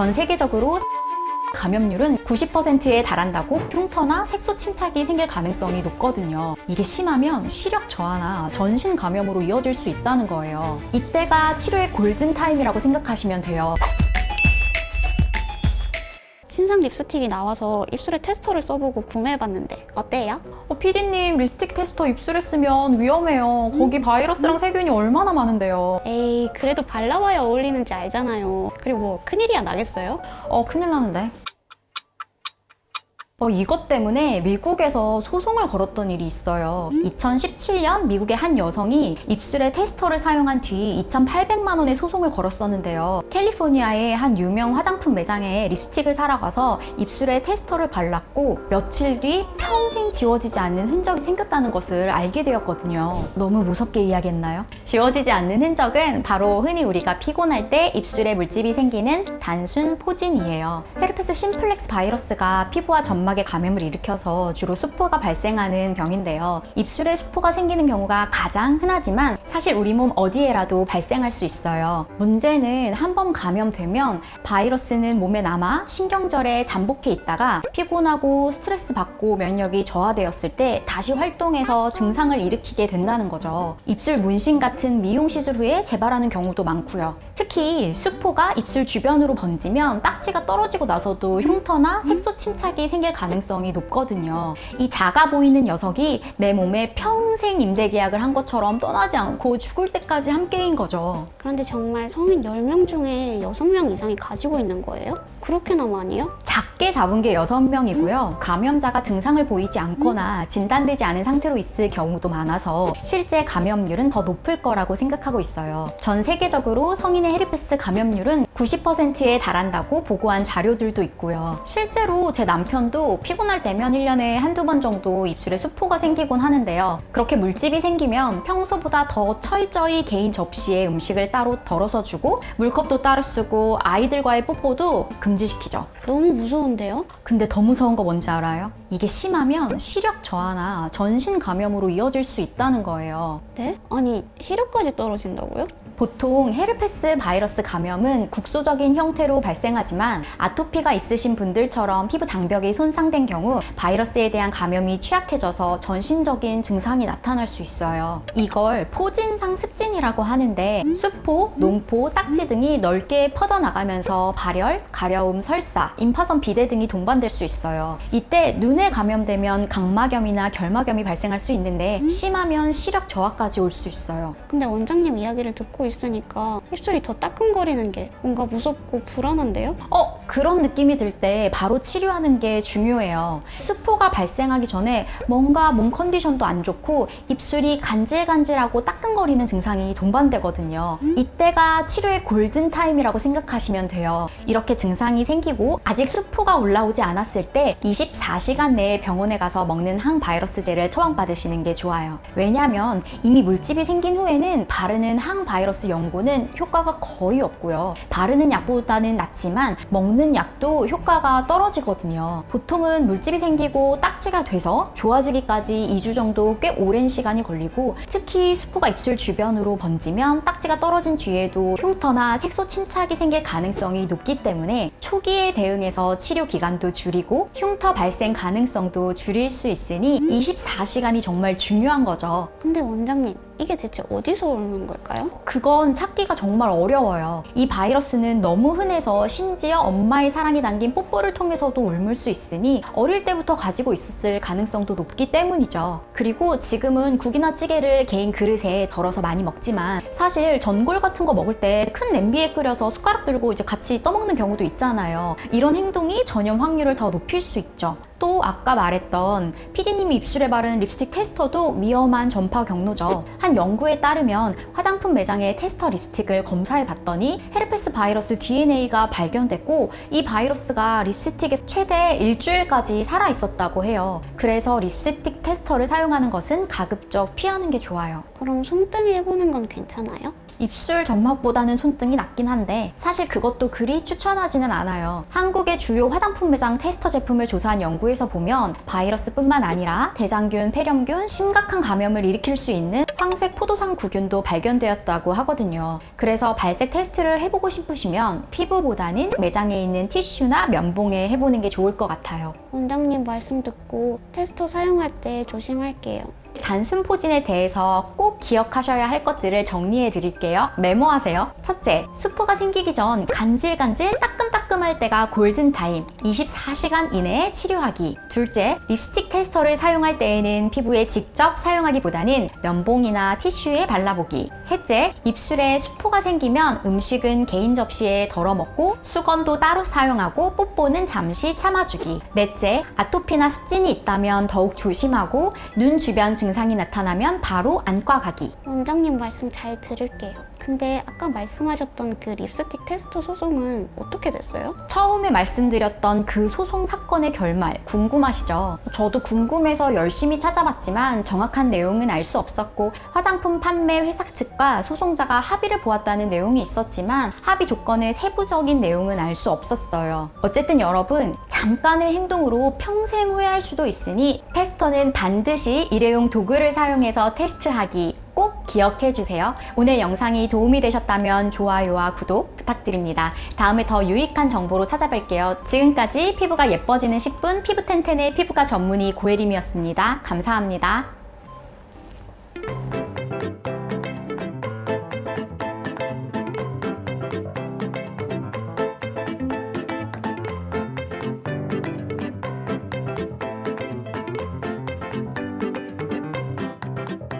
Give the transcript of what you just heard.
전 세계적으로 감염률은 90%에 달한다고 흉터나 색소 침착이 생길 가능성이 높거든요. 이게 심하면 시력 저하나 전신 감염으로 이어질 수 있다는 거예요. 이때가 치료의 골든 타임이라고 생각하시면 돼요. 신상 립스틱이 나와서 입술에 테스터를 써보고 구매해봤는데 어때요? 어, 피디님 립스틱 테스터 입술에 쓰면 위험해요. 거기 바이러스랑 세균이 얼마나 많은데요. 에이 그래도 발라봐야 어울리는지 알잖아요. 그리고 뭐 큰일이야 나겠어요? 어, 큰일 나는데. 어, 이것 때문에 미국에서 소송을 걸었던 일이 있어요. 2017년 미국의 한 여성이 입술에 테스터를 사용한 뒤 2,800만 원의 소송을 걸었었는데요. 캘리포니아의 한 유명 화장품 매장에 립스틱을 사러 가서 입술에 테스터를 발랐고 며칠 뒤 평생 지워지지 않는 흔적이 생겼다는 것을 알게 되었거든요. 너무 무섭게 이야기했나요? 지워지지 않는 흔적은 바로 흔히 우리가 피곤할 때 입술에 물집이 생기는 단순 포진이에요. 헤르페스 심플렉스 바이러스가 피부와 점막 에 감염을 일으켜서 주로 수포가 발생하는 병인데요. 입술에 수포가 생기는 경우가 가장 흔하지만 사실 우리 몸 어디에라도 발생할 수 있어요. 문제는 한 번 감염되면 바이러스는 몸에 남아 신경절에 잠복해 있다가 피곤하고 스트레스 받고 면역이 저하되었을 때 다시 활동해서 증상을 일으키게 된다는 거죠. 입술 문신 같은 미용 시술 후에 재발하는 경우도 많고요. 특히 수포가 입술 주변으로 번지면 딱지가 떨어지고 나서도 흉터나 색소 침착이 생길 가능성이 높거든요. 이 작아 보이는 녀석이 내 몸에 평생 임대 계약을 한 것처럼 떠나지 않고 죽을 때까지 함께인 거죠. 그런데 정말 성인 10명 중에 6명 이상이 가지고 있는 거예요? 그렇게나 많이요? 작게 잡은 게 6명이고요. 감염자가 증상을 보이지 않거나 진단되지 않은 상태로 있을 경우도 많아서 실제 감염률은 더 높을 거라고 생각하고 있어요. 전 세계적으로 성인의 헤르페스 감염률은 90%에 달한다고 보고한 자료들도 있고요. 실제로 제 남편도 피곤할 때면 1년에 한두 번 정도 입술에 수포가 생기곤 하는데요. 그렇게 물집이 생기면 평소보다 더 철저히 개인 접시에 음식을 따로 덜어서 주고 물컵도 따로 쓰고 아이들과의 뽀뽀도 금 지시키죠. 너무 무서운데요? 근데 더 무서운 거 뭔지 알아요? 이게 심하면 시력 저하나 전신 감염으로 이어질 수 있다는 거예요. 네? 아니 시력까지 떨어진다고요? 보통 헤르페스 바이러스 감염은 국소적인 형태로 발생하지만 아토피가 있으신 분들처럼 피부 장벽이 손상된 경우 바이러스에 대한 감염이 취약해져서 전신적인 증상이 나타날 수 있어요. 이걸 포진상 습진이라고 하는데 수포, 농포, 딱지 등이 넓게 퍼져나가면서 발열, 가려움, 설사, 임파선 비대 등이 동반될 수 있어요. 이때 눈에 감염되면 각막염이나 결막염이 발생할 수 있는데 심하면 시력 저하까지 올 수 있어요. 근데 원장님 이야기를 듣고 있으니까 입술이 더 따끔거리는 게 뭔가 무섭고 불안한데요? 어, 그런 느낌이 들 때 바로 치료하는 게 중요해요. 수포가 발생하기 전에 뭔가 몸 컨디션도 안 좋고 입술이 간질간질하고 따끔거리는 증상이 동반되거든요. 이때가 치료의 골든 타임이라고 생각하시면 돼요. 이렇게 증상이 생기고 아직 수포가 올라오지 않았을 때 24시간 내에 병원에 가서 먹는 항바이러스제를 처방받으시는 게 좋아요. 왜냐하면 이미 물집이 생긴 후에는 바르는 항바이러스 연고는 효과가 거의 없고요. 바르는 약보다는 낫지만 먹는 약도 효과가 떨어지거든요. 보통은 물집이 생기고 딱지가 돼서 좋아지기까지 2주 정도 꽤 오랜 시간이 걸리고 특히 수포가 입술 주변으로 번지면 딱지가 떨어진 뒤에도 흉터나 색소 침착이 생길 가능성이 높기 때문에 초기에 대응해서 치료 기간도 줄이고 흉터 발생 가능성도 줄일 수 있으니 24시간이 정말 중요한 거죠. 근데 원장님 이게 대체 어디서 오는 걸까요? 그건 찾기가 정말 어려워요. 이 바이러스는 너무 흔해서 심지어 엄마의 사랑이 담긴 뽀뽀를 통해서도 옮을 수 있으니 어릴 때부터 가지고 있었을 가능성도 높기 때문이죠. 그리고 지금은 국이나 찌개를 개인 그릇에 덜어서 많이 먹지만 사실 전골 같은 거 먹을 때 큰 냄비에 끓여서 숟가락 들고 이제 같이 떠먹는 경우도 있잖아요. 이런 행동이 전염 확률을 더 높일 수 있죠. 또 아까 말했던 PD님이 입술에 바른 립스틱 테스터도 위험한 전파 경로죠. 한 연구에 따르면 화장품 매장의 테스터 립스틱을 검사해 봤더니 헤르페스 바이러스 DNA가 발견됐고 이 바이러스가 립스틱에 최대 일주일까지 살아 있었다고 해요. 그래서 립스틱 테스터를 사용하는 것은 가급적 피하는 게 좋아요. 그럼 손등에 해보는 건 괜찮아요? 입술 점막보다는 손등이 낫긴 한데 사실 그것도 그리 추천하지는 않아요. 한국의 주요 화장품 매장 테스터 제품을 조사한 연구에서 보면 바이러스뿐만 아니라 대장균, 폐렴균, 심각한 감염을 일으킬 수 있는 황색 포도상 구균도 발견되었다고 하거든요. 그래서 발색 테스트를 해보고 싶으시면 피부보다는 매장에 있는 티슈나 면봉에 해보는 게 좋을 것 같아요. 원장님 말씀 듣고 테스터 사용할 때 조심할게요. 단순 포진에 대해서 꼭 기억하셔야 할 것들을 정리해 드릴게요. 메모하세요. 첫째, 수포가 생기기 전 간질간질 따끔따끔할 때가 골든타임. 24시간 이내에 치료하기. 둘째, 립스틱 테스터를 사용할 때에는 피부에 직접 사용하기보다는 면봉이나 티슈에 발라보기. 셋째, 입술에 수포가 생기면 음식은 개인 접시에 덜어 먹고 수건도 따로 사용하고 뽀뽀는 잠시 참아주기. 넷째, 아토피나 습진이 있다면 더욱 조심하고 눈 주변 증상 이 나타나면 바로 안과 가기. 원장님 말씀 잘 들을게요. 근데 아까 말씀하셨던 그 립스틱 테스터 소송은 어떻게 됐어요? 처음에 말씀드렸던 그 소송 사건의 결말 궁금하시죠? 저도 궁금해서 열심히 찾아봤지만 정확한 내용은 알 수 없었고 화장품 판매 회사 측과 소송자가 합의를 보았다는 내용이 있었지만 합의 조건의 세부적인 내용은 알 수 없었어요. 어쨌든 여러분 잠깐의 행동으로 평생 후회할 수도 있으니 테스터는 반드시 일회용 도구를 사용해서 테스트하기 꼭 기억해 주세요. 오늘 영상이 도움이 되셨다면 좋아요와 구독 부탁드립니다. 다음에 더 유익한 정보로 찾아뵐게요. 지금까지 피부가 예뻐지는 10분 피부텐텐의 피부과 전문의 고혜림이었습니다. 감사합니다.